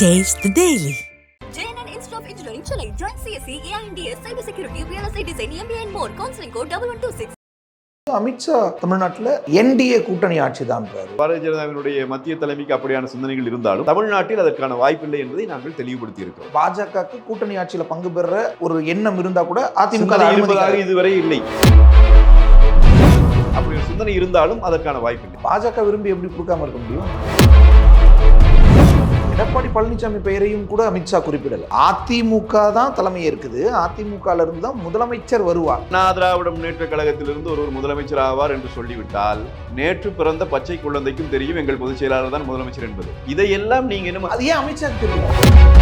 Taste the Daily. JNN Institute of Engineering, Chennai. Join CSE, AINDS, Cybersecurity, Real Estate Design, MBA and more. Counseling code 1126. Amit Shah தமிழ்நாட்டில் NDA கூட்டணி ஆட்சி தான்றாரு பாரதிய ஜனதாவினுடைய மத்திய தலைமைக்கு அப்படியான சிந்தனைகள் இருந்தாலும் தமிழ்நாட்டில் அதற்கான வாய்ப்பில்லை என்பதை நாங்கள் தெளிவுபடுத்தி இருக்கிறோம் பாஜகவுக்கு கூட்டணி ஆட்சியில பங்கு பெற ஒரு எண்ணம் இருந்தா கூட அதிமுக இருப்பதாக. இதுவரை இல்லை அப்படி ஒரு சிந்தனை இருந்தாலும் அதற்கான வாய்ப்பில்லை பாஜக விரும்பி எப்படி கொடுக்காம இருக்க முடியும் எடப்பாடி பழனிசாமி பெயரையும் கூட அமித்ஷா குறிப்பிடல. அதிமுக தான் தலைமை இருக்குது அதிமுகல இருந்து தான் முதலமைச்சர் வருவார். அண்ணா திராவிட முன்னேற்ற கழகத்திலிருந்து ஒருவர் முதலமைச்சர் ஆவார் என்று சொல்லிவிட்டால் நேற்று பிறந்த பச்சை குழந்தைக்கும் தெரியும் எங்கள் பொதுச் செயலாளர் தான் முதலமைச்சர் என்பது. இதையெல்லாம் நீங்க இன்னும் அது ஏன் அமித்ஷா தெரியல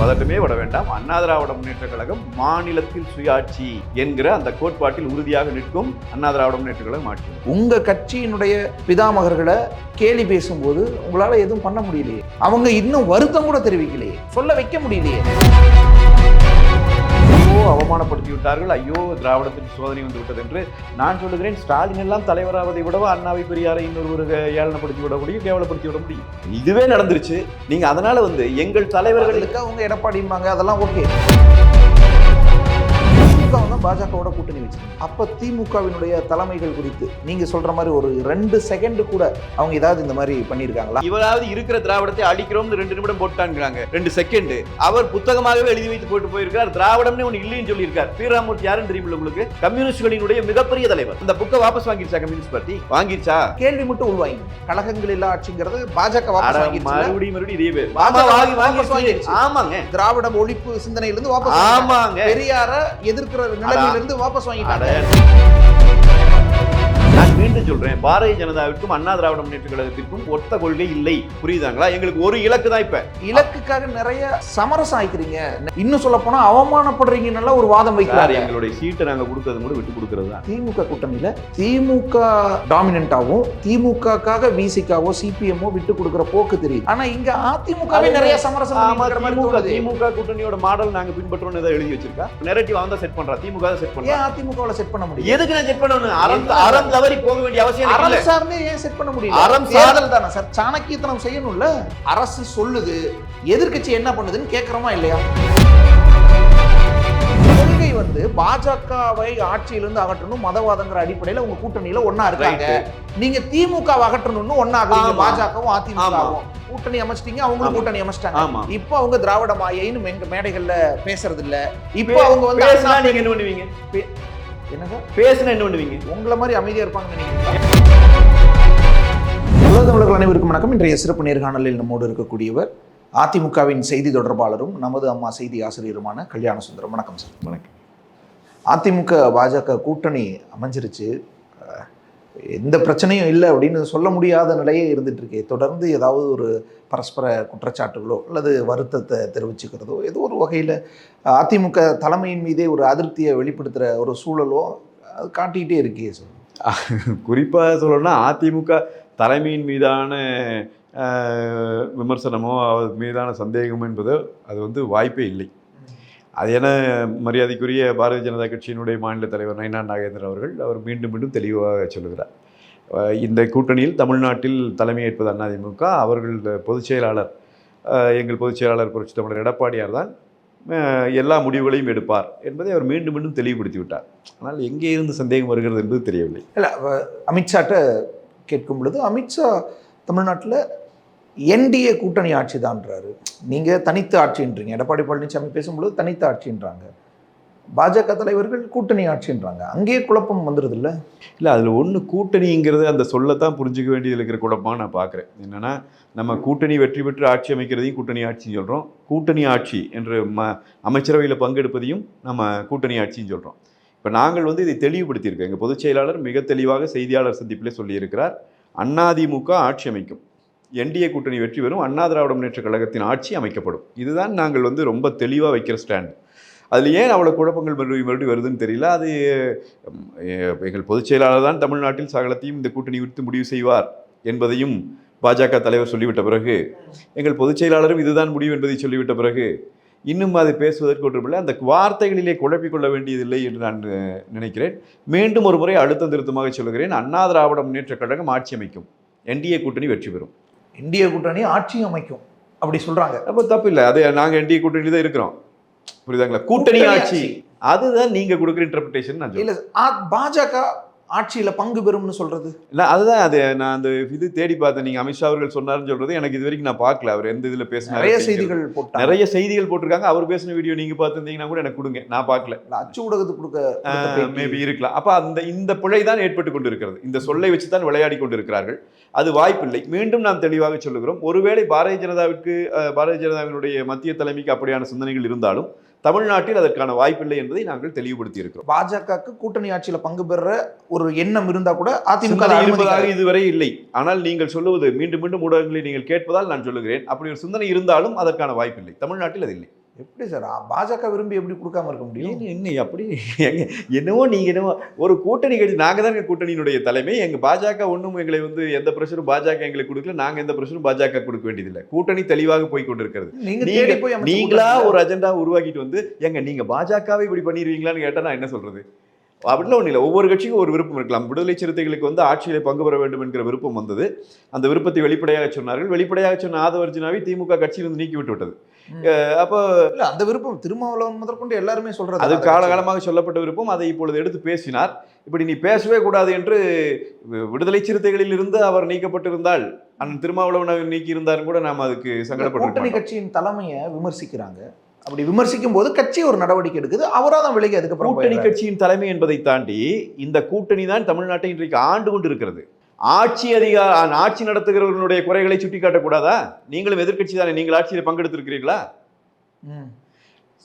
பதட்டமே விட வேண்டாம். அண்ணா திராவிட முன்னேற்ற கழகம் மாநிலத்தில் சுயாட்சி என்கிற அந்த கோட்பாட்டில் உறுதியாக நிற்கும். அண்ணா திராவிட முன்னேற்ற கழகம் ஆட்சி உங்க கட்சியினுடைய பிதாமகர்களை கேலி பேசும்போது உங்களால எதுவும் பண்ண முடியலையே. அவங்க இன்னும் வருத்தம் கூட தெரிவிக்கலையே. சொல்ல வைக்க முடியலையே. அவமானப்படுத்தி விட்டார்கள் ஐயோ திராவிடத்தின் சோதனை வந்து விட்டது என்று நான் சொல்லுகிறேன். ஸ்டாலின் எல்லாம் தலைவராவதை விடவோ அண்ணாவை பெரியாரை இன்னொரு ஏளனப்படுத்தி விட முடியும் கேவலப்படுத்தி விட முடியும். இதுவே நடந்துருச்சு. நீங்க அதனால வந்து எங்கள் தலைவர்களுக்கு அவங்க எடப்பாடிம்பாங்க. அதெல்லாம் ஓகே. தான் பாஜகவோட கூட்டணி வச்சிருக்காங்க அப்ப திமுகவினுடைய தலைமைகள் குறித்து நீங்க சொல்ற மாதிரி ஒரு ரெண்டு செகண்ட் கூட அவங்க ஏதாவது இந்த மாதிரி பண்ணியிருக்காங்களா? இவராவது இருக்கிற திராவிடத்தை அழிக்கிறோம்னு ரெண்டு நிமிடம் போட்டாங்கிறாங்க. ரெண்டு செகண்ட் அவர் புத்தகமாகவே எழுதி வைத்து போட்டு போயிருக்கார் திராவிடம்னு ஒன்று இல்லைன்னு சொல்லியிருக்கார். ஸ்ரீராமூர்த்தி யாருன்னு தெரியுமில்ல உங்களுக்கு? கம்யூனிஸ்டுகளினுடைய மிகப்பெரிய தலைவர். இந்த புக்கை வாபஸ் வாங்கிருச்சா கம்யூனிஸ்ட் பார்ட்டி? வாங்கிருச்சா? கேள்வி மட்டும் உள்வாங்கி. கழகங்கள் இல்லா ஆட்சிங்கிறது பாஜக? மறுபடியும் மறுபடியும் இதே பேர். வாங்கி. ஆமாங்க. திராவிட ஒழிப்பு சிந்தனையிலிருந்து வாபஸ். ஆமாங்க. பெரியார எதிர்க்கிற நிலைமையிலிருந்து வாபஸ் வாங்கிட்டாங்க. மீண்டும் சொல்றேன். பாரதிய ஜனதாவிற்கும் அண்ணா திராவிட முன்னேற்ற கழகத்திற்கும் ஒத்த கொள்கை இல்லை. புரியுதாங்களா? எங்களுக்கு ஒரு இலக்கு தான் இப்ப. இலக்குக்காக நிறைய சமரசம் ஆயிக்கிறீங்க. இன்னும் சொல்ல போனா அவமானப்படுறீங்கன்னு ஒரு வாதம் சார் வைக்கிறாங்க எங்களுடைய சீட்டை நாங்க கொடுக்கறது கூட விட்டு கொடுக்கறது தான். திமுக கூட்டணியில திமுக டாமினண்டாவும் திமுகக்காக விசிகாவோ சிபிஎம்மோ விட்டு கொடுக்கிற போக்கு தெரியுது. ஆனா இங்க அதிமுகவே நிறைய சமரசம் திமுக கூட்டணியோட மாடல் நாங்க பின்பற்றோம்னு ஏதாவது எழுதி வச்சிருக்கா? நெரட்டிவ் அவன் தான் செட் பண்றா? திமுக செட் பண்றா? ஏன் அதிமுகவில் செட் பண்ண முடியும் எதுக்கு நான் செட் பண்ணணும்? அறம் தவறி போக வேண்டிய அவசியம் அறம் சார்ந்தே ஏன் செட் பண்ண முடியல? அறம் சார்- தேர்தல் தானே. சார் சாணக்கியத்தனம் செய்யணும்ல? அரசு சொல்லுது எதிர்க்கட்சி என்ன பண்ணுதுன்னு கேட்கறோமா இல்லையா? கொள்கை வந்து பாஜகவை ஆட்சியிலிருந்து அகற்றணும் மதவாதங்கிற அடிப்படையில உங்க கூட்டணியில ஒண்ணா இருக்காங்க. நீங்க திமுக அகற்றணும்னு ஆமா. பாஜகவும் அதிமுகவும். கூட்டணி அமைச்சிட்டீங்க அவங்களும். கூட்டணி அமைச்சிட்டாங்க. இப்போ அவங்க திராவிட மாயைன்னு மேடைகள்ல பேசுறது இல்ல இப்போ அவங்க வந்து நீங்க என்ன பண்ணுவீங்க? என்ன சார் பேசினா என்ன பண்ணுவீங்க? உங்களை மாதிரி அமைதியா இருப்பாங்கன்னு நினைக்கிறீங்களா உலக தமிழர்கள் அனைவருக்கும் வணக்கம். இன்றைய சிறப்பு நேர்காணலில் நம்மோடு இருக்கக்கூடியவர் அதிமுகவின் செய்தி தொடர்பாளரும் நமது அம்மா செய்தி ஆசிரியருமான கல்யாண சுந்தரம். வணக்கம் சார். வணக்கம். அதிமுக பாஜக கூட்டணி அமைஞ்சிருச்சு. எந்த பிரச்சனையும் இல்லை அப்படின்னு சொல்ல முடியாத நிலையே இருந்துட்டு தொடர்ந்து ஏதாவது ஒரு பரஸ்பர குற்றச்சாட்டுகளோ அல்லது வருத்தத்தை தெரிவிச்சுக்கிறதோ ஏதோ ஒரு வகையில் அதிமுக தலைமையின் மீதே ஒரு அதிருப்தியை வெளிப்படுத்துகிற ஒரு சூழலோ அது காட்டிக்கிட்டே இருக்கே சார். குறிப்பாக சொல்லணும்னா அதிமுக தலைமையின் மீதான விமர்சனமோ அவர் மீதான சந்தேகமோ என்பது அது வந்து வாய்ப்பே இல்லை. அது என மரியாதைக்குரிய பாரதிய ஜனதா கட்சியினுடைய மாநில தலைவர் நயனா நாகேந்திரன் அவர்கள் அவர் மீண்டும் மீண்டும் தெளிவாக சொல்லுகிறார். இந்த கூட்டணியில் தமிழ்நாட்டில் தலைமையேற்பது அதிமுக அவர்கள் பொதுச் செயலாளர் எங்கள் பொதுச் செயலாளர் புரட்சி தமிழர் எடப்பாடியார் தான் எல்லா முடிவுகளையும் எடுப்பார் என்பதை அவர் மீண்டும் மீண்டும் தெளிவுபடுத்தி விட்டார் ஆனால் எங்கே இருந்து சந்தேகம் வருகிறது என்பது தெரியவில்லை. இல்லை அமித்ஷாட்ட கேட்கும் பொழுது அமித்ஷா தமிழ்நாட்டில் என்டிஏ கூட்டணி ஆட்சி தான்றாரு நீங்கள் தனித்து ஆட்சின்றீங்க. எடப்பாடி பழனிசாமி பேசும்பொழுது தனித்து ஆட்சின்றாங்க. பாஜக தலைவர்கள் கூட்டணி ஆட்சின்றாங்க. அங்கேயே குழப்பம் வந்துடுது இல்லை இல்லை அதில் ஒன்று கூட்டணிங்கிறது அந்த சொல்லத்தான் புரிஞ்சுக்க வேண்டியதில் இருக்கிற குழப்பமாக நான் பார்க்குறேன் என்னென்னா நம்ம கூட்டணி வெற்றி பெற்று ஆட்சி அமைக்கிறதையும் கூட்டணி ஆட்சின்னு சொல்கிறோம் கூட்டணி ஆட்சி என்று ம அமைச்சரவையில் பங்கெடுப்பதையும் நம்ம கூட்டணி ஆட்சின்னு சொல்கிறோம் இப்போ நாங்கள் வந்து இதை தெளிவுபடுத்தியிருக்கோம். எங்கள் பொதுச் செயலாளர் மிக தெளிவாக செய்தியாளர் சந்திப்பிலே சொல்லியிருக்கிறார். அதிமுக ஆட்சி அமைக்கும். என்டிஏ கூட்டணி வெற்றி பெறும். அண்ணா திராவிட முன்னேற்ற கழகத்தின் ஆட்சி அமைக்கப்படும். இதுதான் நாங்கள் வந்து ரொம்ப தெளிவாக வைக்கிற ஸ்டாண்ட் அதில் ஏன் அவ்வளோ குழப்பங்கள் மறுபடியும் மறுபடியும் வருதுன்னு தெரியல. அது எங்கள் பொதுச் செயலாளர் தான் தமிழ்நாட்டில் சகலத்தையும் இந்த கூட்டணி குறித்து முடிவு செய்வார் என்பதையும் பாஜக தலைவர் சொல்லிவிட்ட பிறகு எங்கள் பொதுச் செயலாளரும் இதுதான் முடிவு என்பதை சொல்லிவிட்ட பிறகு இன்னும் அதை பேசுவதற்கு ஒன்றுமில்லை அந்த வார்த்தைகளிலே குழப்பிக்கொள்ள வேண்டியதில்லை என்று நான் நினைக்கிறேன். மீண்டும் ஒரு முறை அழுத்தம் திருத்தமாக சொல்கிறேன். அண்ணா திராவிட முன்னேற்ற கழகம் ஆட்சி அமைக்கும். என்டிஏ கூட்டணி வெற்றி பெறும். இந்திய கூட்டணி ஆட்சியும் அமைக்கும். அப்படி சொல்றாங்க. அப்போ தப்பு இல்லை அது நாங்க என்டிஏ கூட்டணி தான் இருக்கிறோம். புரியுதாங்களா? கூட்டணி ஆட்சி. அதுதான் நீங்க கொடுக்குற இன்டர்பிரிட்டேஷன் நான். இல்ல பாஜக ஆட்சியில பங்கு பெறும்னு சொல்றது? இல்ல அதுதான் அது. நான் அந்த இது தேடி பார்த்தேன். நீங்க அமித்ஷா அவர்கள் சொன்னாருன்னு சொல்றது எனக்கு இது வரைக்கும் நான் பார்க்கல. அவர் எந்த இதுல பேசினாரு நிறைய. செய்திகள் போட்டாங்க. நிறைய செய்திகள் போட்டிருக்காங்க. அவர் பேசின வீடியோ நீங்க பார்த்திருந்தீங்கன்னா கூட எனக்கு கொடுங்க. நான் பார்க்கல. அச்சு ஊடகத்துக்கு கொடுக்க பேட்டி. மேபி இருக்கலாம். அப்ப அந்த இந்த பிழை தான் ஏற்பட்டு கொண்டிருக்கிறது. இந்த சொல்லை வச்சு தான் விளையாடி கொண்டிருக்கிறார்கள். அது வாய்ப்பில்லை. மீண்டும் நாம் தெளிவாக சொல்லுகிறோம். ஒருவேளை பாரதிய ஜனதாவிற்கு பாரதிய ஜனதாவினுடைய மத்திய தலைமைக்கு அப்படியான சிந்தனைகள் இருந்தாலும் தமிழ்நாட்டில் அதற்கான வாய்ப்பில்லை என்பதை நாங்கள் தெளிவுபடுத்தி இருக்கிறோம் பாஜகவுக்கு கூட்டணி ஆட்சியில பங்கு பெற ஒரு எண்ணம் இருந்தா கூட அதிமுக. இதுவரை இல்லை. ஆனால் நீங்கள் சொல்லுவது மீண்டும் மீண்டும் ஊடகங்களை நீங்கள் கேட்பதால் நான் சொல்லுகிறேன். அப்படி ஒரு சிந்தனை இருந்தாலும் அதற்கான வாய்ப்பில்லை. தமிழ்நாட்டில் அது இல்லை. எப்படி சார்? பாஜக விரும்பி எப்படி கொடுக்காம இருக்க முடியும்? என்ன அப்படி? எங்க என்னவோ நீங்க என்னவோ ஒரு கூட்டணி கட்சி நாங்க தான் கூட்டணியினுடைய தலைமை. எங்க பாஜக ஒண்ணும் எங்களை வந்து எந்த பிரஷரும் பாஜக எங்களுக்கு கொடுக்கல. நாங்க எந்த பிரஷரும் பாஜக கொடுக்க வேண்டியதில்லை. கூட்டணி தெளிவாக போய் கொண்டிருக்கிறது. நீங்களா கூட்டணி ஒரு அஜெண்டா உருவாக்கிட்டு வந்து எங்க நீங்க பாஜகவை இப்படி பண்ணிடுவீங்களான்னு கேட்டா நான் என்ன சொல்றது? அப்படிலாம் ஒன்றும் இல்லை. ஒவ்வொரு கட்சிக்கும் ஒரு விருப்பம் இருக்கலாம். விடுதலை சிறுத்தைகளுக்கு வந்து ஆட்சியில பங்கு பெற வேண்டும் என்கிற விருப்பம் வந்தது. அந்த விருப்பத்தை வெளிப்படையாக சொன்னார்கள். வெளிப்படையாக சொன்ன ஆதவர்ஜினாவை திமுக கட்சியிலிருந்து நீக்கி விட்டு விட்டது. அப்போ இல்ல அந்த விருப்பம் திருமாவளவன் முதற்கொண்டு எல்லாருமே சொல்றது அது காலகாலமாக சொல்லப்பட்ட விருப்பம். அதை இப்பொழுது எடுத்து பேசினார். இப்படி நீ பேசவே கூடாது என்று விடுதலை சிறுத்தைகளில் இருந்து அவர் நீக்கப்பட்டிருந்தால் அண்ணன் திருமாவளவன் நீக்கி இருந்தாலும் கூட நாம் அதுக்கு சங்கடப்பட்டிருக்கோம் கட்சியின் தலைமையை விமர்சிக்கிறாங்க. அப்படி விமர்சிக்கும் போது கட்சி ஒரு நடவடிக்கை எடுக்குது. அவரா தான் விலகி அதுக்கப்புறம் கூட்டணி. கட்சியின் தலைமை என்பதை தாண்டி இந்த கூட்டணி தான் தமிழ்நாட்டை இன்றைக்கு ஆண்டு கொண்டு இருக்கிறது ஆட்சி அதிகார ஆட்சி நடத்துகிறவர்களுடைய குறைகளை சுட்டிக்காட்டக்கூடாதா? நீங்களும் எதிர்க்கட்சி தானே நீங்கள் ஆட்சியில் பங்கெடுத்திருக்கிறீர்களா.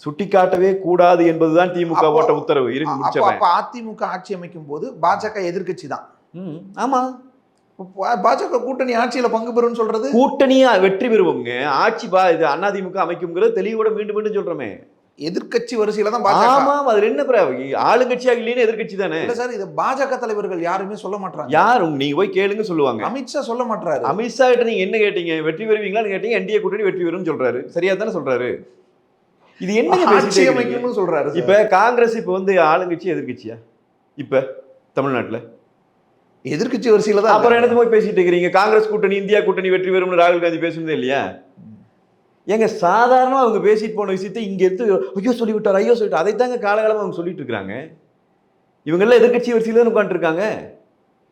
சுட்டிக்காட்டவே கூடாது என்பதுதான் திமுக போட்ட உத்தரவு இருக்கு அதிமுக ஆட்சி அமைக்கும் போது பாஜக எதிர்க்கட்சி தான். ஆமா. பாஜக கூட்டணி ஆட்சியில பங்கு பெறும்னு சொல்றது? கூட்டணியா வெற்றி பெறுவோங்க ஆட்சி பா இது அதிமுக அமைக்குங்கிறது தெளிவோட மீண்டும் மீண்டும் சொல்றோமே. எதிர்க்கட்சி வரிசையில தான் ஆமா அதுல என்ன பிர- ஆளுங்கட்சியா இல்லைன்னு எதிர்க்கட்சி தானே? இல்ல சார் இது பாஜக தலைவர்கள் யாருமே சொல்ல மாட்டாங்க யார்? உங்க- நீங்க போய் கேளுங்க சொல்லுவாங்க. அமித்ஷா சொல்ல மாட்டாரு அமித்ஷா கிட்ட நீங்க என்ன கேட்டீங்க? வெற்றி பெறுவீங்களான்னு கேட்டீங்க? என்டிஏ கூட்டணி வெற்றி பெறும்னு சொல்றாரு. சரியா தானே சொல்றாரு? இது என்ன சொல்றாரு. இப்ப காங்கிரஸ் இப்ப வந்து ஆளுங்கட்சி எதிர்க்கட்சியா? இப்ப தமிழ்நாட்டுல? எதிர்க்கட்சி வரிசையில தான் அப்புறம். என்னது போய் பேசிட்டு இருக்கிறீங்க? காங்கிரஸ் கூட்டணி இந்தியா கூட்டணி வெற்றி பெறும்னு ராகுல் காந்தி பேசுனதே இல்லையா? ஏங்க சாதாரணமா அவங்க பேசிட்டு போன விஷயத்தை இங்க எடுத்து ஐயோ சொல்லிவிட்டார் ஐயோ சொல்லிட்டார் அதை தாங்க காலகாலமா அவங்க சொல்லிட்டு இருக்காங்க இவங்கெல்லாம் எதிர்க்கட்சி வரிசையில தான் உட்காந்துருக்காங்க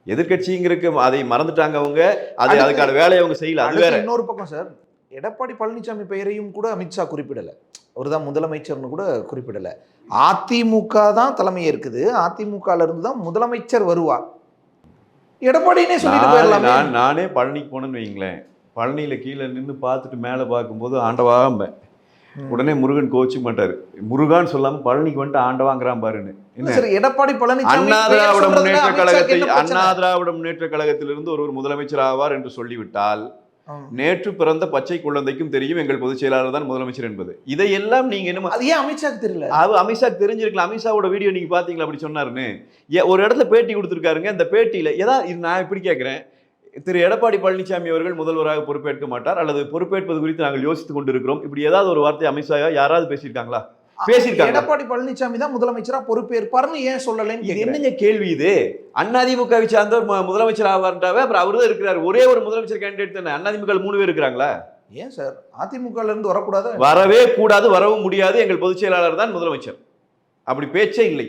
எதிர்க்கட்சிங்கிறதுக்கு அதை மறந்துட்டாங்க அவங்க. அது அதுக்கான வேலையை அவங்க செய்யல. அது வேற. இன்னொரு பக்கம் சார் எடப்பாடி பழனிசாமி பெயரையும் கூட அமித்ஷா குறிப்பிடல. அவர்தான் முதலமைச்சர்னு கூட குறிப்பிடல. அதிமுக தான் தலைமை இருக்குது. அதிமுகல இருந்து தான் முதலமைச்சர் வருவார். எடப்பாடினே சொல்லிட்டு போயிடலாமே. நான் நானே பழனிக்கு போனேன்னு வைங்களேன் பழனியில கீழே நின்று பார்த்துட்டு மேலே பார்க்கும்போது ஆண்டவாம்பேன். உடனே முருகன் கோச்சிக்க மாட்டாரு. முருகான்னு சொல்லாம பழனிக்கு வந்துட்டு ஆண்டவாங்கிறான் பாருன்னு. எடப்பாடி பழனிசாமி அண்ணா திராவிட முன்னேற்ற கழகத்தை? அண்ணா திராவிட முன்னேற்ற கழகத்திலிருந்து ஒருவர் முதலமைச்சர் ஆவார் என்று சொல்லிவிட்டால். நேற்று பிறந்த பச்சை குழந்தைக்கும் தெரியும் எங்கள் பொதுச் செயலாளர் தான் முதலமைச்சர் என்பது. இதையெல்லாம் நீங்க என்ன அது ஏன் அமித்ஷாக்கு தெரியல? அது அமித்ஷாக்கு தெரிஞ்சிருக்கலாம். அமித்ஷாவோட வீடியோ நீங்க பாத்தீங்களா அப்படி சொன்னாருன்னு? ஒரு இடத்துல பேட்டி கொடுத்துருக்காருங்க. அந்த பேட்டியில ஏதா இது நான் இப்படி கேட்கிறேன் திரு எடப்பாடி பழனிசாமி அவர்கள் முதல்வராக பொறுப்பேற்க மாட்டார். அல்லது பொறுப்பேற்பது குறித்து நாங்கள் யோசித்துக் கொண்டிருக்கிறோம். இப்படி ஏதாவது ஒரு வார்த்தை அமித்ஷா யாராவது பேசியிருக்காங்களா? பேசியிருக்காங்க. எடப்பாடி பழனிசாமி தான் முதலமைச்சரா பொறுப்பேற்பாருன்னு ஏன் சொல்லலைன்னு. என்னங்க கேள்வி இது? அதிமுகவை சார்ந்த முதலமைச்சர் ஆவார்ன்றாவே அப்புறம் அவர் தான் இருக்கிறார். ஒரே ஒரு முதலமைச்சர் கேண்டிடேட் தானே. அதிமுக மூணு பேர் இருக்கிறாங்களா? ஏன் சார்? அதிமுகல இருந்து வரக்கூடாது? வரவே கூடாது வரவும் முடியாது. எங்கள் பொதுச் செயலாளர் தான் முதலமைச்சர். அப்படி பேச்சே இல்லை.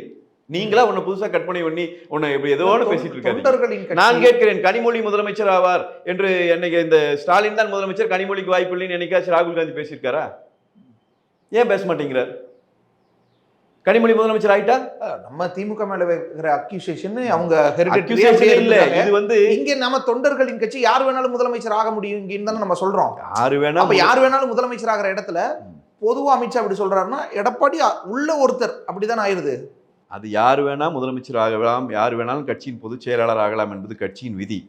நீங்களா உன்னை புதுசா கற்பனை பண்ணி உன்னை இப்படி ஏதோ பேசிட்டு இருக்காரு. நான் கேட்கிறேன் கனிமொழி முதலமைச்சர் ஆவார் என்று என்னைக்கு இந்த ஸ்டாலின் தான் முதலமைச்சர் கனிமொழிக்கு வாய்ப்பு இல்லைன்னு என்னைக்காச்சும் ராகுல் காந்தி பேசியிருக்காரா? ஏன் பேச மாட்டேங்கிறார்? கனிமொழி முதலமைச்சர் ஆயிட்டா? நம்ம திமுக மேல வைக்கிற அக்யூசேஷன் அவங்க இல்ல. இது வந்து இங்க நம்ம தொண்டர்களின் கட்சி யார் வேணாலும் முதலமைச்சர் ஆக முடியும் இங்கன்னு தானே நம்ம சொல்றோம். யாரு வேணா அப்ப யார் வேணாலும் முதலமைச்சர் ஆகிற இடத்துல பொதுவா அமித்ஷா அப்படி சொல்றாருன்னா எடப்பாடி உள்ள ஒருத்தர் அப்படிதான் ஆயிருது அது யார் வேணா முதலமைச்சர் ஆகலாம் யார் வேணாலும் கட்சியின் பொதுச் செயலாளர் ஆகலாம் என்பது கட்சியின் விதி.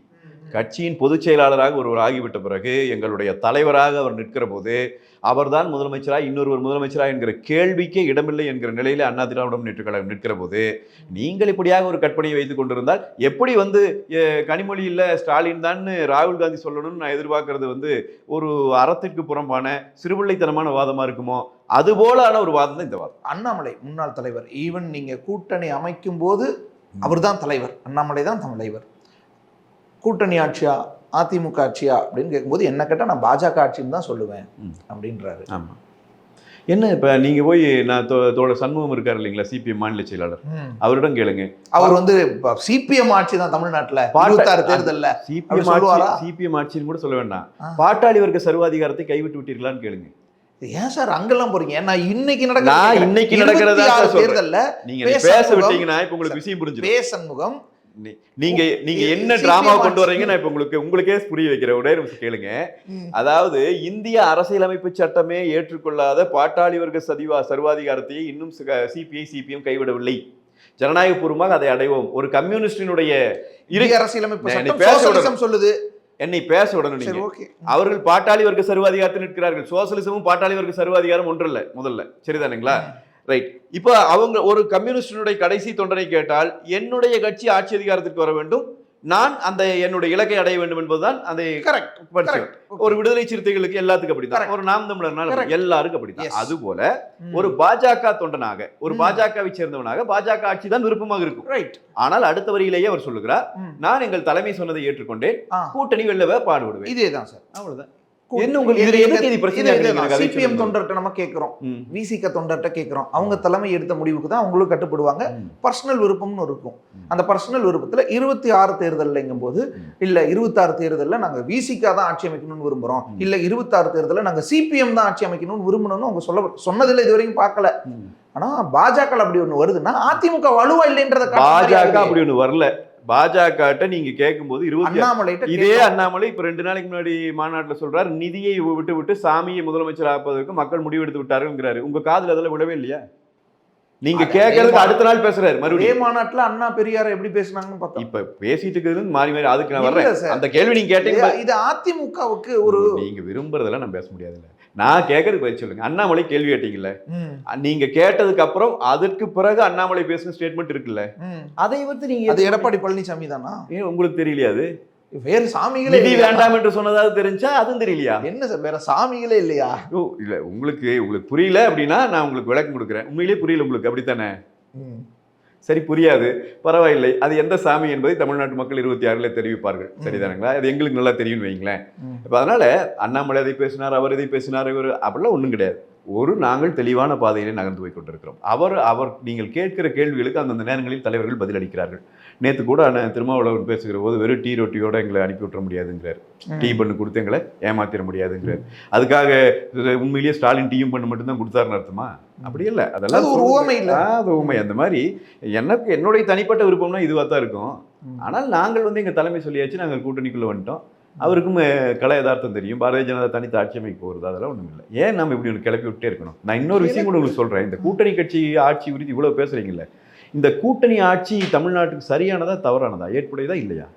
கட்சியின் பொதுச் செயலாளராக ஒருவர் ஆகிவிட்ட பிறகு எங்களுடைய தலைவராக அவர் நிற்கிற போது அவர்தான் முதலமைச்சராக இன்னொருவர் முதலமைச்சராக என்கிற கேள்விக்கே இடமில்லை என்கிற நிலையில அண்ணா திராவிட முன்னேற்ற கழகம் நிற்கிற போது நீங்கள் இப்படியாக ஒரு கற்பனையை வைத்துக் கொண்டிருந்தால் எப்படி வந்து அஹ், கனிமொழி இல்ல ஸ்டாலின் தான் ராகுல் காந்தி சொல்லணும்னு நான் எதிர்பார்க்கறது வந்து ஒரு அறத்திற்கு புறம்பான சிறுபிள்ளைத்தனமான வாதமா இருக்குமோ? அதுபோலான ஒரு வாதம் தான் இந்த வாதம். அண்ணாமலை முன்னாள் தலைவர். ஈவன் நீங்க கூட்டணி அமைக்கும் போது அவர்தான் தலைவர். அண்ணாமலை தான் தலைவர். கூட்டணி ஆட்சியா அதிமுக ஆட்சியா அப்படின்னு கேட்கும்போது என்ன கேட்டால் நான் பாஜக ஆட்சின்னு தான் சொல்லுவேன். அப்படின்றாரு. ஆமாம் என்ன? இப்போ நீங்கள் போய் நான் தோ தோழர் சண்முகம் இருக்கார் இல்லைங்களா சிபிஎம் மாநில செயலாளர். அவரிடம் கேளுங்க. அவர் வந்து சிபிஎம் ஆட்சி தான் தமிழ்நாட்டுல. பாட்ட- இருபத்தாறு தேர்தல்ல. சிபிஎம் ஆட்சி? சிபிஎம் ஆட்சின்னு கூட சொல்ல வேண்டாம். பாட்டாளி வர்க்க சர்வாதிகாரத்தை கைவிட்டு விட்டீர்களான்னு கேளுங்க. ஏன் சார் அங்கெல்லாம் போறீங்க? நான் இன்னைக்கு கேட்கிறேன். இன்னைக்கு நடக்கிறதா 26 சார் சொல்றேன். தேர்தல்ல நீங்க பேச. விட்டீங்கன்னா இப்ப உங்களுக்கு விஷயம் சண்முகம் நீ- நீங்க நீங்க என்ன டிராமா கொண்டு வர்றீங்க நான் இப்ப உங்களுக்கு உங்களுக்கே புரிய வைக்கிறேன். ஒரே நிமிஷம் கேளுங்க. அதாவது இந்திய அரசியலமைப்பு சட்டமே ஏற்றுக்கொள்ளாத பாட்டாளி வர்க்க சதிவா சர்வாதிகாரத்தை இன்னும் சிபிஐ சிபிஎம் கைவிடவில்லை. ஜனநாயகபூர்வமாக அதை அடைவோம். ஒரு கம்யூனிஸ்டினுடைய இரு அரசியலமைப்பு சொல்லுது. என்னை பேச விடணும் சரி நீங்க. ஓகே. அவர்கள் பாட்டாளி வர்க்க சர்வாதிகாரத்தில் நிற்கிறார்கள். சோசலிசமும் பாட்டாளி வர்க்க சர்வாதிகாரம் ஒன்றல்ல முதல்ல. சரிதானுங்களா? ரைட் இப்போ அவங்க ஒரு கம்யூனிஸ்டினுடைய கடைசி தொண்டனை கேட்டால் என்னுடைய கட்சி ஆட்சி அதிகாரத்திற்கு வர வேண்டும்? நான் அந்த என்னுடைய இலக்கை அடைய வேண்டும் என்பதுதான் அந்த கரெக்ட் பரிசு. ஒரு விடுதலை சிறுத்தைகளுக்கு எல்லாத்துக்கும் அப்படிதான். ஒரு நாம் தமிழர்னால. எல்லாருக்கும் அப்படிதான். அது போல ஒரு பாஜக தொண்டனாக ஒரு. பாஜகவை சேர்ந்தவனாக பாஜக ஆட்சி தான் விருப்பமாக இருக்கும். ரைட் ஆனால் அடுத்த வரியிலேயே அவர் சொல்லுகிறார் நான் எங்கள் தலைமை சொன்னதை ஏற்றுக்கொண்டேன் கூட்டணி வெல்லவே பாடுபடுவேன். இதே தான் சார். அவ்வளவுதான். என்ன உங்களுக்கு சிபிஎம். தொண்டர்கிட்ட நம்ம கேட்கிறோம். விசிக தொண்டர்கிட்ட கேட்கிறோம் அவங்க தலைமை எடுத்த முடிவுக்கு தான் அவங்களும் கட்டுப்படுவாங்க. பர்சனல் விருப்பம்னு இருக்கும். அந்த பர்சனல் விருப்பத்துல இருபத்தி ஆறு தேர்தல்ங்கும் போது. இல்ல இருபத்தாறு தேர்தல்ல நாங்க விசிகா தான் ஆட்சி அமைக்கணும்னு விரும்புறோம் ம். இல்ல இருபத்தாறு தேர்தல்ல நாங்க சிபிஎம் தான் ஆட்சி அமைக்கணும்னு விரும்பணும்னு அவங்க சொல்ல சொன்னதில்லை இது வரைக்கும் பார்க்கல ம். ஆனா பாஜக அப்படி ஒண்ணு வருதுன்னா அதிமுக வலுவா இல்லைன்றத பாஜக அப்படி ஒண்ணு வரல பாஜக நீங்க கேட்கும்போது இருபத்தி அண்ணாமலை இதே அண்ணாமலை இப்ப ரெண்டு நாளைக்கு முன்னாடி மாநாட்டுல சொல்றாரு நிதியை விட்டு விட்டு சாமியை முதலமைச்சர் ஆப்பதற்கு மக்கள் முடிவெடுத்து விட்டாருங்கிறாரு. உங்க காதுல அதெல்லாம் விடவே இல்லையா? நீங்க கேட்கறதுக்கு அடுத்த நாள் பேசுறாரு மறுபடியும். மாநாட்டுல அண்ணா பெரியார் எப்படி பேசுனாங்கன்னு பார்த்தோம். இப்ப பேசிட்டு இருக்கிறது மாறி மாறி அதுக்கு நான் வர்றேன். அந்த கேள்வி நீங்க கேட்டீங்க இது- இது அதிமுகவுக்கு ஒரு நீங்க விரும்புறதெல்லாம் நான் பேச முடியாதுல்ல. நான் கேட்கறதுக்கு பதில் சொல்லுங்க. அண்ணாமலை கேள்வி கேட்டீங்கல்ல? நீங்க கேட்டதுக்கு அப்புறம் அதற்கு பிறகு அண்ணாமலை பேசின ஸ்டேட்மெண்ட் இருக்குல்ல. அதை வந்து நீங்க அது எடப்பாடி பழனிசாமி தானா? ஏன் உங்களுக்கு தெரியலையா அது வேறு சாமிகளே நிதி? வேண்டாம் என்று சொன்னதாவது தெரிஞ்சா அதுவும் தெரியலையா? என்ன சார் வேற சாமிகளே இல்லையா? ஓ இல்ல உங்களுக்கு உங்களுக்கு புரியல அப்படின்னா நான் உங்களுக்கு விளக்கம் கொடுக்குறேன். உண்மையிலேயே புரியல உங்களுக்கு. அப்படித்தானே. சரி புரியாது. பரவாயில்லை. அது எந்த சாமி என்பதை தமிழ்நாட்டு மக்கள் இருபத்தி ஆறுல தெரிவிப்பார்கள். சரிதானுங்களா? அது எங்களுக்கு நல்லா தெரியும்னு வைங்களேன். இப்போ அதனால அண்ணாமலை இதை பேசினார் அவர் இதை பேசினார் இவர் அப்படிலாம் ஒன்றும் கிடையாது. ஒரு நாங்கள் தெளிவான பாதையிலே நகர்ந்து போய் கொண்டிருக்கிறோம். அவர் அவர் நீங்கள் கேட்கிற கேள்விகளுக்கு அந்தந்த நேரங்களில் தலைவர்கள் பதிலளிக்கிறார்கள் நேற்று கூட அண்ணன் திருமாவளவன் பேசுகிற போது வெறும் டீ ரொட்டியோட எங்களை அனுப்பி விட்டுற முடியாதுங்கிறார். டீ பண்ணு கொடுத்து எங்களை ஏமாத்திர முடியாதுங்கிறார். அதுக்காக உண்மையிலேயே ஸ்டாலின் டீயும் பண்ணு மட்டும்தான் கொடுத்தாருன்னு அர்த்தமா? அப்படி இல்லை. அதெல்லாம் அது ஒரு உவமை இல்ல. அது உண்மை அந்த மாதிரி எனக்கு என்னுடைய தனிப்பட்ட விருப்பம்னா இதுவாக தான் இருக்கும். ஆனால் நாங்கள் வந்து எங்கள் தலைமை சொல்லியாச்சு நாங்கள் கூட்டணிக்குள்ளே வந்துட்டோம். அவருக்கும் கல யதார்த்தம் தெரியும். பாரதிய ஜனதா தனித்து ஆட்சி அமைக்க போகிறது அதெல்லாம் ஒன்றும் இல்லை. ஏன் நம்ம இப்படி ஒன்று கிளப்பி விட்டே இருக்கணும்? நான் இன்னொரு விஷயம் கூட உங்களுக்கு சொல்கிறேன் இந்த கூட்டணி கட்சி ஆட்சி குறித்து இவ்வளோ பேசுகிறீங்கல்ல இந்த கூட்டணி ஆட்சி தமிழ்நாட்டுக்கு சரியானதா தவறானதா? ஏற்புடையதா இல்லையா.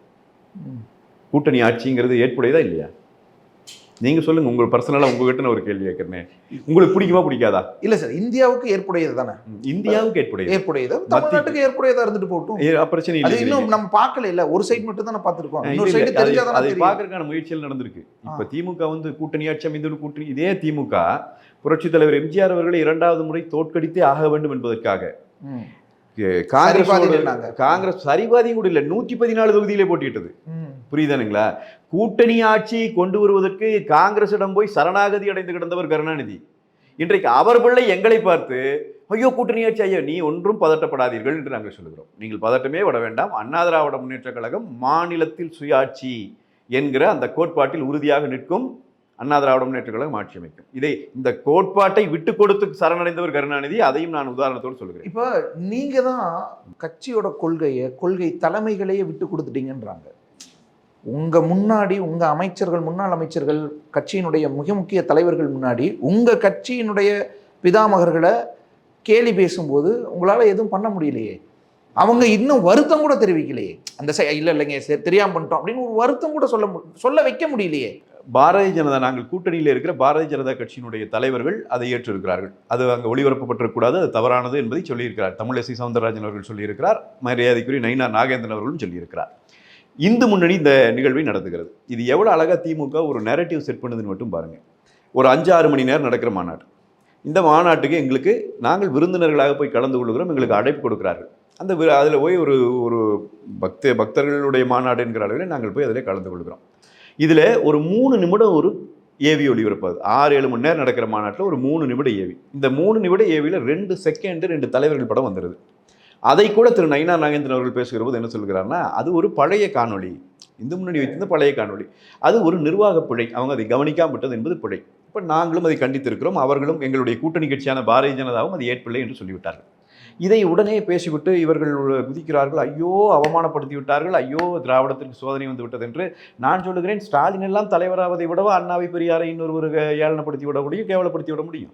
கூட்டணி ஆட்சிங்கிறது ஏற்புடையதா இல்லையா? நீங்க சொல்லுங்க உங்க பர்சனலா உங்ககிட்ட நான் ஒரு கேள்வி கேட்கறேன். உங்களுக்கு பிடிக்குமா பிடிக்காதா? இல்ல சார் இந்தியாவுக்கு ஏற்புடையது தானே? இந்தியாவுக்கு ஏற்புடையது. ஏற்புடையது. தமிழ்நாட்டுக்கு ஏற்புடையதா இருந்துட்டு போகட்டும். பிரச்சனை இல்லை இன்னும் நம்ம பார்க்கல இல்ல ஒரு சைடு மட்டும் தான் பார்த்திருக்கோம். இன்னொரு சைடு தெரிஞ்சாதான் அதை பார்க்கறதுக்கான முயற்சிகள் நடந்திருக்கு. இப்ப திமுக வந்து கூட்டணி ஆட்சி அமைந்து கூட்டணி இதே திமுக புரட்சி தலைவர் எம்ஜிஆர் அவர்களை இரண்டாவது முறை தோற்கடித்தே ஆக வேண்டும் என்பதற்காக. சரிபாதியினாங்க. காங்கிரஸ் சரிபாதியும் கூட இல்ல நூத்தி பதினாலு தொகுதியிலே போட்டியிட்டது. ம். புரியுதானுங்களா? கூட்டணி ஆட்சி கொண்டு வருவதற்கு காங்கிரஸிடம் போய் சரணாகதி அடைந்து கிடந்தவர் கருணாநிதி. இன்றைக்கு அவர் பிள்ளை எங்களை பார்த்து ஐயோ கூட்டணி ஆட்சி ஐயோ நீ ஒன்றும் பதட்டப்படாதீர்கள் என்று நாங்கள் சொல்லுகிறோம். நீங்கள் பதட்டமே விட வேண்டாம். அண்ணா திராவிட முன்னேற்ற கழகம் மாநிலத்தில் சுயாட்சி என்கிற அந்த கோட்பாட்டில் உறுதியாக நிற்கும் அண்ணா திராவிட முன்னேற்ற கழகம் ஆட்சி அமைக்கும். இதை இந்த கோட்பாட்டை விட்டு கொடுத்து சரணடைந்தவர் கருணாநிதி. அதையும் நான் உதாரணத்தோடு சொல்கிறேன் இப்போ நீங்கள் தான் கட்சியோட கொள்கையை கொள்கை தலைமைகளையே விட்டு கொடுத்துட்டீங்கன்றாங்க. உங்கள் முன்னாடி உங்கள் அமைச்சர்கள் முன்னாள் அமைச்சர்கள் கட்சியினுடைய மிக முக்கிய தலைவர்கள் முன்னாடி உங்கள் கட்சியினுடைய பிதாமகர்களை கேலி பேசும்போது உங்களால் எதுவும் பண்ண முடியலையே. அவங்க இன்னும் வருத்தம் கூட தெரிவிக்கலையே. அந்த சை இல்லை இல்லைங்க சரி தெரியாமல் பண்ணிட்டோம் அப்படின்னு ஒரு வருத்தம் கூட சொல்ல மு- சொல்ல வைக்க முடியலையே. பாரதிய ஜனதா நாங்கள் கூட்டணியில் இருக்கிற பாரதிய ஜனதா கட்சியினுடைய தலைவர்கள் அதை ஏற்றிருக்கிறார்கள். அது அங்கே ஒளிபரப்பப்பட்டிருக்கூடாது அது தவறானது என்பதை சொல்லியிருக்கிறார். தமிழிசை சவுந்தரராஜன் அவர்கள் சொல்லியிருக்கிறார். மரியாதைக்குரிய நயினா நாகேந்திரன் அவர்களும் சொல்லியிருக்கிறார். இந்து முன்னணி இந்த நிகழ்வை நடத்துகிறது இது எவ்வளோ அழகாக திமுக ஒரு நேரட்டிவ் செட் பண்ணுதுன்னு மட்டும் பாருங்கள் ஒரு அஞ்சு ஆறு மணி நேரம் நடக்கிற மாநாடு. இந்த மாநாட்டுக்கு எங்களுக்கு நாங்கள் விருந்தினர்களாக போய் கலந்து கொள்கிறோம் எங்களுக்கு அழைப்பு கொடுக்குறார்கள். அந்த அதில் போய் ஒரு ஒரு பக்த பக்தர்களுடைய மாநாடு என்கிற அளவில் நாங்கள் போய் அதில் கலந்து கொள்கிறோம். இதில் ஒரு மூணு நிமிடம் ஒரு ஏவி ஒளிபரப்பாது. ஆறு ஏழு மணி நேரம் நடக்கிற மாநாட்டில் ஒரு மூணு நிமிட ஏவி இந்த மூணு நிமிட ஏவியில் ரெண்டு செகண்டு ரெண்டு தலைவர்கள் படம் வந்துடுது அதை கூட திரு நயினா நாகேந்திரன் அவர்கள் பேசுகிற போது என்ன சொல்கிறாருன்னா அது ஒரு பழைய காணொளி. இந்து முன்னணி வைத்திருந்த பழைய காணொளி. அது ஒரு நிர்வாக பிழை. அவங்க அதை கவனிக்காம விட்டது என்பது பிழை. இப்போ நாங்களும் அதை கண்டித்திருக்கிறோம். அவர்களும் எங்களுடைய கூட்டணி கட்சியான பாரதிய ஜனதாவும் அது ஏற்பில்லை என்று சொல்லிவிட்டார்கள். இதை உடனே பேசிவிட்டு இவர்கள் குதிக்கிறார்கள் ஐயோ அவமானப்படுத்தி விட்டார்கள். ஐயோ திராவிடத்திற்கு சோதனை வந்து விட்டது என்று நான் சொல்லுகிறேன். ஸ்டாலின் எல்லாம் தலைவராவதை விடவா அண்ணாவை பெரியாரை இன்னொரு ஏளனப்படுத்தி விட முடியும் கேவலப்படுத்தி விட முடியும்?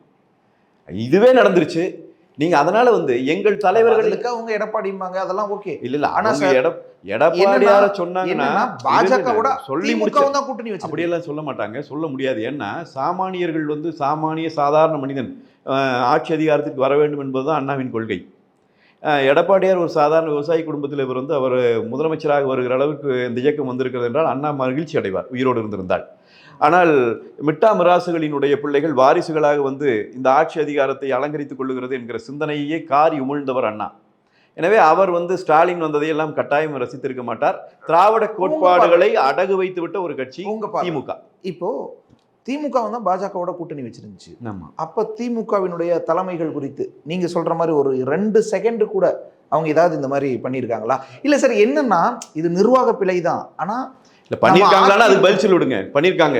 இதுவே நடந்துருச்சு. நீங்க அதனால வந்து எங்கள் தலைவர்களுக்கு அவங்க எடப்பாடிம்பாங்க? அதெல்லாம் ஓகே. இல்ல இல்ல ஆனா எடப்பாடியார சொன்னாங்கன்னா என்னன்னா பாஜகவோட சொல்லி திமுக முடிச்சு. தான் கூட்டணி வச்சு அப்படியெல்லாம் சொல்ல மாட்டாங்க சொல்ல முடியாது. ஏன்னா சாமானியர்கள் வந்து சாமானிய சாதாரண மனிதன் ஆட்சி அதிகாரத்துக்கு வர வேண்டும் என்பதுதான் அண்ணாவின் கொள்கை. எடப்பாடியார் ஒரு சாதாரண விவசாய குடும்பத்தில் இவர் வந்து அவர் முதலமைச்சராக வருகிற அளவுக்கு இந்த இயக்கம் வந்திருக்கிறது என்றால் அண்ணா மகிழ்ச்சி அடைவார் உயிரோடு இருந்திருந்தால். ஆனால் மிட்டா மிராசுகளினுடைய பிள்ளைகள் வாரிசுகளாக வந்து இந்த ஆட்சி அதிகாரத்தை அலங்கரித்துக் கொள்ளுகிறது என்கிற சிந்தனையே காரி உமிழ்ந்தவர் அண்ணா. எனவே அவர் வந்து ஸ்டாலின் வந்ததை எல்லாம் கட்டாயம் ரசித்திருக்க மாட்டார். திராவிட கோட்பாடுகளை அடகு வைத்து விட்ட ஒரு கட்சி. திமுக. இப்போ திமுக வந்து பாஜகவோட கூட்டணி வச்சிருந்துச்சு. ஆமா. அப்ப திமுகவினுடைய தலைமைகள் குறித்து நீங்க சொல்ற மாதிரி ஒரு ரெண்டு செகண்ட் கூட அவங்க ஏதாவது இந்த மாதிரி பண்ணியிருக்காங்களா? இல்ல சார் என்னன்னா இது நிர்வாக பிழை தான் ஆனா இல்ல பண்ணியிருக்காங்களான்னு அதுக்கு பதில் சொல்லி விடுங்க பண்ணியிருக்காங்க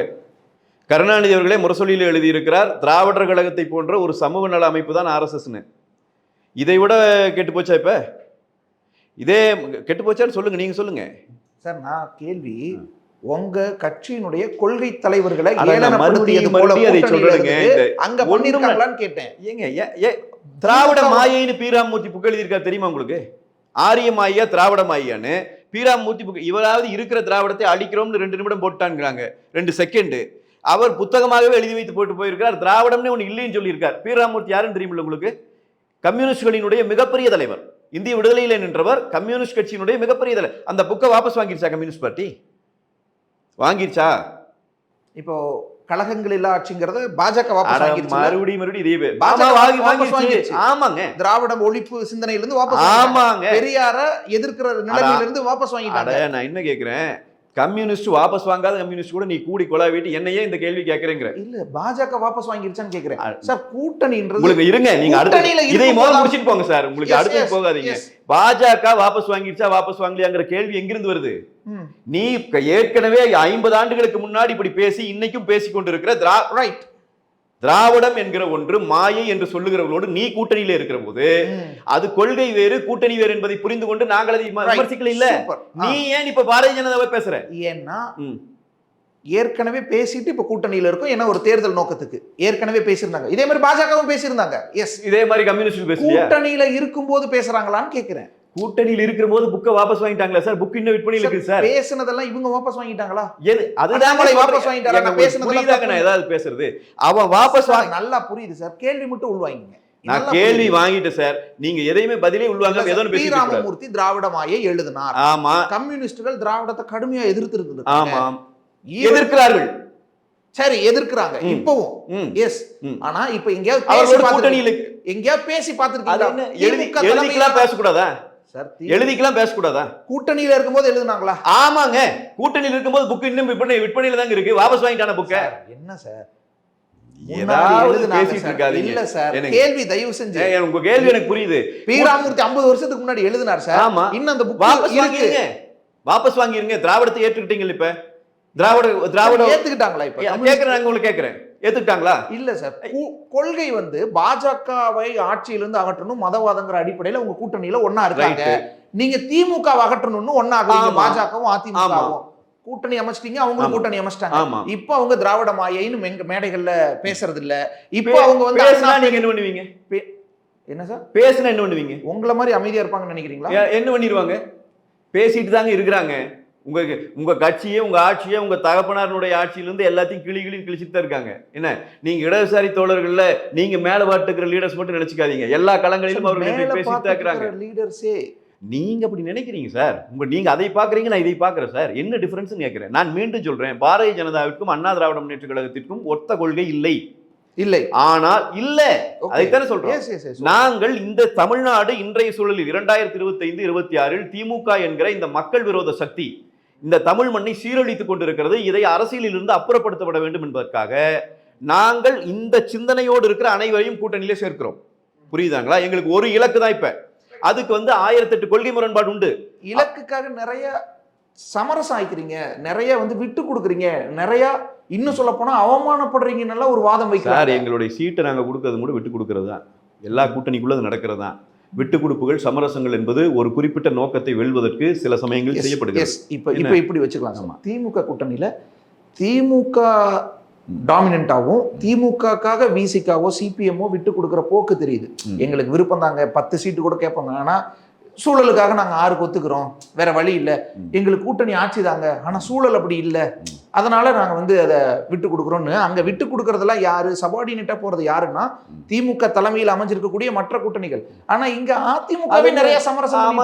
கருணாநிதி அவர்களே முரசொலியில் எழுதியிருக்கிறார் திராவிடர் கழகத்தை போன்ற ஒரு சமூக நல அமைப்பு தான் ஆர்எஸ்எஸ்னு இதை விட கெட்டு போச்சா இப்ப? இதே கெட்டு போச்சான்னு சொல்லுங்க நீங்க சொல்லுங்க. சார் நான் கேள்வி உங்க கட்சியினுடைய கொள்கை தலைவர்களை அங்க பண்ணிருக்காங்களான்னு கேட்டேன். ஏங்க திராவிட மாயைன்னு பீராமூர்த்தி புக் எழுதியிருக்காரு தெரியுமா உங்களுக்கு? ஆரிய மாயா திராவிட மாயான்னு பீராமூர்த்தி புக் இவராவது இருக்கிற திராவிடத்தை அழிக்கிறோம்னு ரெண்டு நிமிடம் போட்டான்ங்கிறாங்க ரெண்டு செகண்டு அவர் புத்தகமாகவே எழுதி வைத்து போட்டு போயிருக்கார் திராவிடம்னு ஒன்று இல்லைன்னு சொல்லியிருக்கார். பீராமூர்த்தி யாருன்னு தெரியுமில்ல உங்களுக்கு? கம்யூனிஸ்டுகளினுடைய மிகப்பெரிய தலைவர். இந்திய விடுதலையில் நின்றவர் கம்யூனிஸ்ட் கட்சியினுடைய மிகப்பெரிய தலைவர். அந்த புக்கை வாபஸ் வாங்கிருச்சா கம்யூனிஸ்ட் பார்ட்டி? வாங்கிருச்சா? இப்போ கழகங்கள் இல்லா ஆட்சிங்கிறத பாஜக வாபஸ் மறுபடியும் மறுபடியும் இதே. பாஜக. ஆமாங்க திராவிட ஒழிப்பு சிந்தனையில இருந்து வாபஸ். ஆமாங்க பெரியார எதிர்க்கிற நிலைமையில இருந்து வாபஸ் வாங்கிட்டாங்க நான் என்ன கேக்குறேன் கம்யூனிஸ்ட் வாபஸ் வாங்காத கம்யூனிஸ்ட் கூட நீ கூடி கொலாவிட்டு என்னையே இந்த கேள்வி கேக்குறேங்கிற இல்ல பாஜக வாபஸ் வாங்கிருச்சான்னு கேக்குறேன் சார் கூட்டணின்றது உங்களுக்கு இருங்க நீங்க அடுத்து இதை முதல்ல முடிச்சிட்டு போங்க சார் உங்களுக்கு அடுத்து போகாதீங்க. பாஜக வாபஸ் வாங்கிடுச்சா வாபஸ் வாங்கலையாங்கிற கேள்வி எங்கிருந்து வருது? நீ ஏற்கனவே ஐம்பது ஆண்டுகளுக்கு முன்னாடி இப்படி பேசி இன்னைக்கும் பேசி கொண்டிருக்கிற right. திராவிடம் என்கிற ஒன்று மாயை என்று சொல்லுகிறவர்களோடு நீ கூட்டணியில இருக்கிற போது அது கொள்கை வேறு கூட்டணி வேறு என்பதை புரிந்து கொண்டு நாங்கள் அதை. விமர்சிக்கல இல்ல. நீ ஏன் இப்ப பாரதிய ஜனதாவை பேசுற? ஏன்னா. ஏற்கனவே பேசிட்டு இப்ப கூட்டணியில இருக்கும் ஏன்னா ஒரு தேர்தல் நோக்கத்துக்கு. ஏற்கனவே பேசியிருந்தாங்க. இதே மாதிரி பாஜகவும் பேசியிருந்தாங்க. எஸ் இதே மாதிரி கம்யூனிஸ்ட் கூட்டணியில இருக்கும்போது பேசுறாங்களான்னு கேக்குறேன். கூட்டணியில் இருக்கிற போது புக்கை வாபஸ் வாங்கிட்டாங்களா சார்? புக் இன்னும் விற்பனையில் இருக்கு சார். பேசுனதெல்லாம் இவங்க வாபஸ் வாங்கிட்டாங்களா? எது? அதுதான். வாபஸ் வாங்கிட்டாரா? எனக்கு நான். ஏதாவது பேசுறது? அவன் வாபஸ் நல்லா புரியுது சார். கேள்வி மட்டும் உள்வாங்கிங்க. நான் கேள்வி. வாங்கிட்டேன் சார். நீங்க எதையுமே பதிலே உள்வாங்க ஏதோ சார், பி. பேசிட்டு கூடாது. ராமமூர்த்தி திராவிட மாயை எழுதினார். ஆமா. கம்யூனிஸ்டுகள் திராவிடத்தை கடுமையா எதிர்த்து ஆமா இருந்தது எதிர்க்கிறார்கள். சரி எதிர்க்கிறாங்க. இப்பவும். எஸ். ஆனா இப்ப எங்கேயாவது பார்த்திருக்கீங்க- கூட்டணியில் எங்கேயாவது பேசி தலைமையில- பேசக்கூடாதா? சார், எழுதிக்கலாம் பேசக்கூடாதா? கூட்டணியில இருக்கும்போது எழுதுனாங்களா? ஆமாங்க. கூட்டணியில் இருக்கும்போது புக் இன்னும் விற்பனை விற்பனையில தாங்க இருக்கு. வாபஸ் வாங்கிட்டான புக்க என்ன சார்? கேள்வி தயவு செஞ்சு. உங்க கேள்வி எனக்கு புரியுது. பி ராமமூர்த்தி 50 வருஷத்துக்கு முன்னாடி எழுதினார் சார். ஆமா. இன்னும் அந்த புக் வாபஸ் வாங்கிருங்க. வாபஸ் வாங்கிருங்க. திராவிடத்தை ஏற்றுக்கிட்டீங்க இப்ப? திராவிட திராவிட ஏத்துக்கிட்டாங்களா இப்ப? கேக்குறேன் உங்களுக்கு கேக்குறேன். ஏத்துக்கிட்டாங்களா? இல்ல சார். கொள்கை வந்து பாஜகவை ஆட்சியிலிருந்து அகற்றணும் மதவாதங்கிற அடிப்படையில உங்க கூட்டணியில ஒண்ணா இருக்காங்க. நீங்க திமுக ஆகுறீங்க ஆமா. பாஜகவும் அதிமுகவும். கூட்டணி அமைச்சிட்டீங்க அவங்களும். கூட்டணி அமைச்சிட்டாங்க. இப்ப அவங்க திராவிட மாயைன்னு மெங்க மேடைகள்ல பேசுறது இல்ல இப்ப அவங்க வந்து நீங்க என்ன பண்ணுவீங்க? என்ன சார்? பேசுனா என்ன பண்ணுவீங்க? உங்கள மாதிரி அமைதியா இருப்பாங்கன்னு நினைக்கிறீங்களா? என்ன பண்ணிடுவாங்க பேசிட்டு தாங்க இருக்கிறாங்க. உங்க உங்க கட்சியே உங்க ஆட்சியே உங்க தகப்பனாருடைய ஆட்சியிலிருந்து எல்லாத்தையும் கிளி கிளி கிழிச்சிட்டு தான் இருக்காங்க. என்ன? நீங்க இடதுசாரி தோழர்கள்ல நீங்க மேல பாட்டுக்கிற லீடர்ஸ் மட்டும் நினைச்சுக்காதீங்க. எல்லா களங்களிலும் அவர்கள் பேசிட்டு இருக்கிறாங்க. லீடர்ஸே நீங்க அப்படி நினைக்கிறீங்க சார்? உங்க நீங்க அதை பாக்குறீங்க நான் இதை பாக்குறேன் சார். என்ன டிஃபரன்ஸ் கேட்கிறேன். நான் மீண்டும் சொல்றேன் பாரதிய ஜனதாவிற்கும் அண்ணா திராவிட முன்னேற்ற கழகத்திற்கும் ஒத்த கொள்கை இல்லை. இல்லை. ஆனால் இல்ல. அதைத்தானே சொல்றோம். Yes. நாங்கள் இந்த தமிழ்நாடு இன்றைய சூழலில் இரண்டாயிரத்தி இருபத்தி ஐந்து இருபத்தி ஆறில் திமுக என்கிற இந்த மக்கள் விரோத சக்தி இந்த தமிழ் மண்ணை சீரழித்துக் கொண்டிருக்கிறது. இதை அரசியலிலிருந்து அப்புறப்படுத்தப்பட வேண்டும் என்பதற்காக நாங்கள் இந்த சிந்தனையோடு இருக்கிற அனைவரையும் கூட்டணியிலே சேர்க்கிறோம். புரியுதாங்களா? எங்களுக்கு ஒரு இலக்கு தான் இப்ப. அதுக்கு வந்து ஆயிரத்தெட்டு கொள்கை முரண்பாடு உண்டு. இலக்குக்காக நிறைய சமரசம் ஆயிக்கிறீங்க. நிறைய வந்து விட்டு கொடுக்குறீங்க. நிறைய இன்னும் சொல்ல போனா அவமானப்படுறீங்கன்னு ஒரு வாதம் சார் வைக்கிறாங்க எங்களுடைய சீட்டை நாங்கள் கொடுக்கறது கூட விட்டு கொடுக்கறது தான். எல்லா கூட்டணிக்குள்ள அது நடக்கிறது? தான் விட்டு கொடுப்புகள் சமரசங்கள் என்பது ஒரு குறிப்பிட்ட நோக்கத்தை வெல்வதற்கு சில சமயங்களில் செய்யப்படுகிறது. இப்போ? இப்போ இப்படி வச்சுக்கலாம். திமுக கூட்டணியில திமுக டாமினண்டாவும் திமுகக்காக விசிக்காவோ சிபிஎம்மோ விட்டு கொடுக்குற போக்கு தெரியுது. எங்களுக்கு விருப்பம் தாங்க. பத்து சீட்டு கூட கேட்பாங்க ஆனா சூழலுக்காக நாங்க ஆறுக்கு ஒத்துக்கிறோம் வேற வழி இல்ல. எங்களுக்கு கூட்டணி ஆட்சி தாங்க. ஆனா சூழல் அப்படி இல்ல. அதனால நாங்க வந்து அதை விட்டு கொடுக்குறோம்னு. அங்க விட்டு கொடுக்கறதெல்லாம் யாரு? சபார்டினேட்டா போறது யாருன்னா. திமுக தலைமையில் அமைஞ்சிருக்கக்கூடிய மற்ற கூட்டணிகள். ஆனா இங்க அதிமுகவே அது நிறைய சமரசம்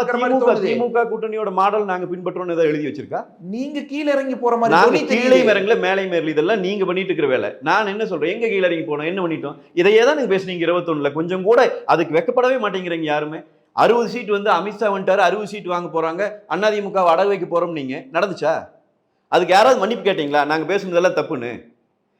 திமுக கூட்டணியோட மாடல் நாங்க பின்பற்றோம்னு ஏதாவது எழுதி வச்சிருக்கா? நீங்க கீழ இறங்கி போற மாதிரி நாங்க தொனி கீழே. இறங்கல மேலே மேறல இதெல்லாம் நீங்க பண்ணிட்டு இருக்கிற வேலை. நான் என்ன சொல்றேன்? எங்க கீழே இறங்கி போனோம்? என்ன பண்ணிட்டோம்? இதையே தான் நீங்க பேசுனீங்க இருபத்தொன்னுல. கொஞ்சம் கூட அதுக்கு வெக்கப்படவே மாட்டேங்கிறீங்க யாருமே. அறுபது சீட் வந்து அமித்ஷா வந்துட்டார் அறுபது சீட் வாங்க போகிறாங்க அதிமுக அடகு வைக்க போகிறோம் நீங்கள் நடந்துச்சா? அதுக்கு யாராவது மன்னிப்பு கேட்டிங்களா? நாங்கள் பேசுனதெல்லாம் தப்புன்னு.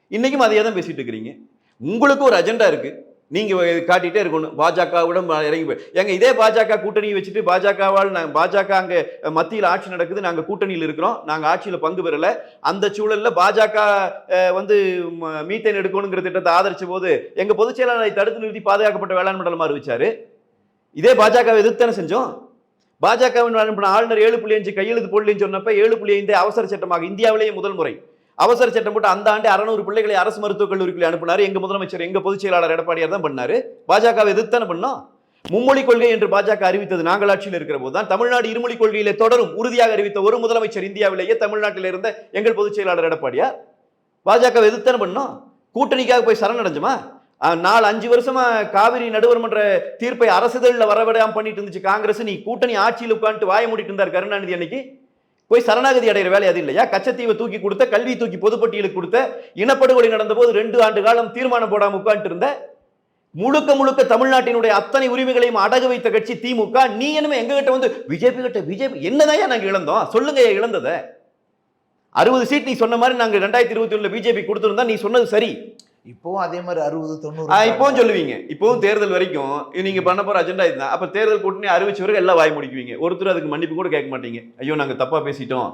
இன்றைக்கும் அதையே தான் பேசிகிட்டு இருக்கிறீங்க. உங்களுக்கு ஒரு அஜெண்டா இருக்குது நீங்கள் காட்டிகிட்டே இருக்கணும். பாஜகவிடம் இறங்கி போய் எங்க இதே பாஜக கூட்டணி வச்சுட்டு பாஜகவால் நாங்கள் பாஜக அங்கே மத்தியில் ஆட்சி நடக்குது. நாங்கள் கூட்டணியில் இருக்கிறோம். நாங்கள் ஆட்சியில் பங்கு பெறலை. அந்த சூழலில் பாஜக வந்து ம- மீத்தேன் எடுக்கணுங்கிற திட்டத்தை ஆதரிச்ச போது எங்கள் பொதுச் செயலாளரை தடுத்து நிறுத்தி பாதுகாக்கப்பட்ட வேளாண் மண்டலமா அறிவிச்சாரு. இதே பாஜகவை எதிர்த்தானே செஞ்சோம்? பாஜகவின் அனுப்பின ஆளுநர் ஏழு புள்ளி அஞ்சு கையெழுத்து போடலன்னு சொன்னப்ப ஏழு புள்ளி ஐந்து அவசர சட்டமாக இந்தியாவிலேயே முதல் முறை அவசர சட்டம் போட்டு அந்த ஆண்டு அறநூறு பிள்ளைகளை அரசு மருத்துவக் கல்லூரிக்குள்ளே அனுப்பினார். எங்க முதலமைச்சர் எங்க பொதுச் செயலாளர் எடப்பாடியார் தான் பண்ணாரு. பாஜகவை எதிர்த்தானே பண்ணோம்? மும்மொழி கொள்கை என்று பாஜக அறிவித்தது நாங்கள் ஆட்சியில் இருக்கிற போது தான் தமிழ்நாடு இருமொழி கொள்கையிலே தொடரும் உறுதியாக அறிவித்த ஒரு முதலமைச்சர் இந்தியாவிலேயே தமிழ்நாட்டில் இருந்த எங்கள் பொதுச் செயலாளர் எடப்பாடியார். பாஜக எதிர்த்தானே பண்ணோம்? கூட்டணிக்காக போய் சரணடைஞ்சுமா? நாலு அஞ்சு வருஷமா காவிரி நடுவர்மன்ற தீர்ப்பை அரசுதழில் வரவிடாம பண்ணிட்டு இருந்துச்சு. காங்கிரஸ் நீ கூட்டணி ஆட்சியில் உட்காந்துட்டு வாய மூடிட்டு இருந்தார் கருணாநிதி அன்னைக்கு. போய் சரணாகதி அடைகிற வேலை அது இல்லையா? கச்சத்தீவை தூக்கி கொடுத்த கல்வி தூக்கி பொதுப்பட்டியலுக்கு கொடுத்த இனப்படுகொலை நடந்த போது ரெண்டு ஆண்டு காலம் தீர்மானம் போடாமல் உட்காந்துட்டு இருந்த முழுக்க முழுக்க தமிழ்நாட்டினுடைய அத்தனை உரிமைகளையும் அடகு வைத்த கட்சி திமுக நீ என்னமே எங்ககிட்ட வந்து பிஜேபி கிட்ட பிஜேபி என்னதான் நாங்கள் இழந்தோம்? சொல்லுங்க இழந்ததை. அறுபது சீட் நீ சொன்ன மாதிரி நாங்கள் ரெண்டாயிரத்தி இருபத்தி ஒன்றில் பிஜேபி கொடுத்துருந்தா நீ சொன்னது சரி. இப்போவும் அதே மாதிரி அறுபது ஆ, தொண்ணூறு இப்பவும் சொல்லுவீங்க. இப்பவும் தேர்தல் வரைக்கும் நீங்க பண்ண போற அஜெண்டா இதுதான். அப்ப தேர்தல் கூட்டணி அறிவிச்ச வரைக்கும் எல்லாம் வாய் முடிக்குவீங்க. ஒருத்தர் அதுக்கு மன்னிப்பு கூட கேட்க மாட்டீங்க. ஐயோ நாங்க தப்பா பேசிட்டோம்.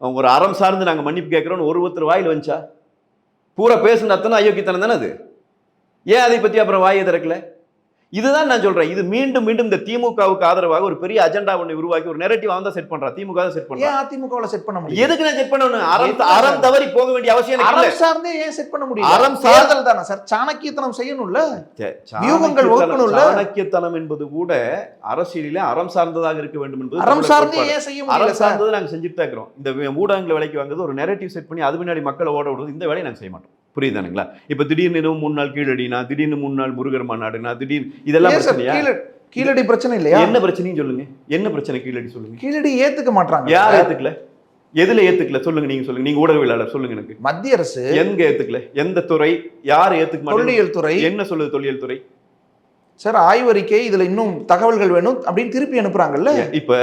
ஒரு அறம் சார்ந்து நாங்க மன்னிப்பு கேட்கிறோம்னு ஒரு ஒருத்தர் வாயில் வந்துச்சா பூரா பேசுன அத்தனை அயோக்கியத்தனம் தானே அது? ஏன் அதை பத்தி அப்புறம் வாயை திறக்கல? இதுதான் நான் சொல்றேன். இது மீண்டும் மீண்டும் இந்த திமுகவுக்கு ஆதரவாக ஒரு பெரிய அஜெண்டா ஒண்ணு உருவாக்கி ஒரு நெரட்டிவ் தான் செட் பண்றா? திமுக செட் பண்றா? அதிமுகவில் செட் பண்ண முடியும் எதுக்கு நான் செட் பண்ணணும்? அறம் அறம் தவறி போக வேண்டிய அவசியம் அறம் சார்ந்தே ஏன் செட் பண்ண முடியும் அறம் சார்- தேர்தல் தானே சார். சாணக்கியத்தனம் செய்யணும்ல? வியூகங்கள் வகுக்கணும்ல? சாணக்கியத்தனம் என்பது கூட அரசியலிலே அறம் சார்ந்ததாக இருக்க வேண்டும் என்பது அறம் சார்ந்தே. ஏன் செய்ய முடியல அறம் சார்? சார்ந்தது நாங்க செஞ்சுட்டு இருக்கிறோம். இந்த ஊடகங்களை விலைக்கு வாங்குறது ஒரு நெரட்டிவ் செட் பண்ணி அது பின்னாடி மக்களை ஓட விடுறது இந்த வேலையை நாங்க செய்ய மாட்டோம். புரியுதானுங்களா? இப்ப திடீர்னு ஏதோ மூணு நாள் கீழடினா திடீர்னு மூணு நாள் முருகர் மாநாடுனா திடீர்னு இதெல்லாம் பிரச்சனையா? கீழடி பிரச்சனை இல்லையா? என்ன பிரச்சனையும் சொல்லுங்க. என்ன பிரச்சனை கீழடி சொல்லுங்க? கீழடி ஏத்துக்க மாட்டாங்க யார் ஏத்துக்கல? எதுல ஏத்துக்கல? சொல்லுங்க நீங்க சொல்லுங்க. நீங்க ஊடகவியலாளர் சொல்லுங்க எனக்கு. மத்திய அரசு எங்க ஏத்துக்கல? எந்த துறை? யார் ஏத்துக்க தொல்லியல் துறை. என்ன சொல்லுது தொல்லியல் துறை? சார் ஆய்வறிக்கை இதுல இன்னும் தகவல்கள் வேணும் அப்படின்னு திருப்பி அனுப்புறாங்கல்ல? இப்ப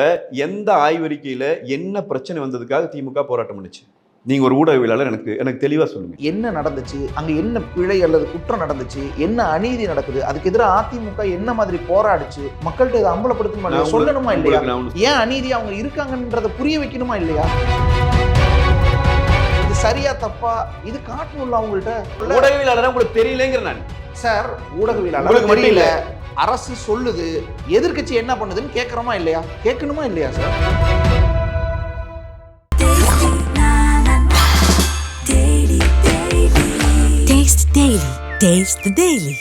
எந்த ஆய்வறிக்கையில என்ன பிரச்சனை வந்ததுக்காக திமுக போராட்டம் பண்ணுச்சு? நீங்க ஒரு ஊடகவியலாளர் எனக்கு எனக்கு தெளிவா சொல்லுங்க. என்ன நடந்துச்சு? அங்க என்ன பிழை அல்லது குற்றம் நடந்துச்சு? என்ன அநீதி நடக்குது? அதுக்கு எதிராக அதிமுக என்ன மாதிரி போராடுச்சு? மக்கள்கிட்ட இதை அம்பலப்படுத்தணுமா இல்லையா? சொல்லணுமா இல்லையா? ஏன் அநீதி அவங்க இருக்காங்கன்றத புரிய வைக்கணுமா இல்லையா? இது சரியா தப்பா? இது காட்டணும்ல அவங்கள்ட்ட? ஊடகவியலாளர் உங்களுக்கு தெரியலங்கிற நான். சார் ஊடகவியலாளர் தெரியல. அரசு சொல்லுது எதிர்க்கட்சி என்ன பண்ணுதுன்னு கேட்கறோமா இல்லையா? கேட்கணுமா இல்லையா sir? Taste Daily. Taste the Daily.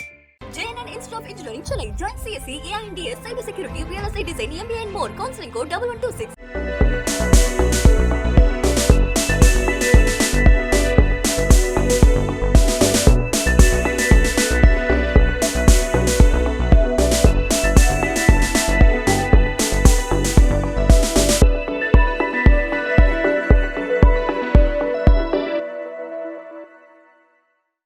JNN Institute of Engineering, Chennai. Join CSE, AINDS, Cybersecurity, Real Estate Design, MBA and more. Counseling code 1126.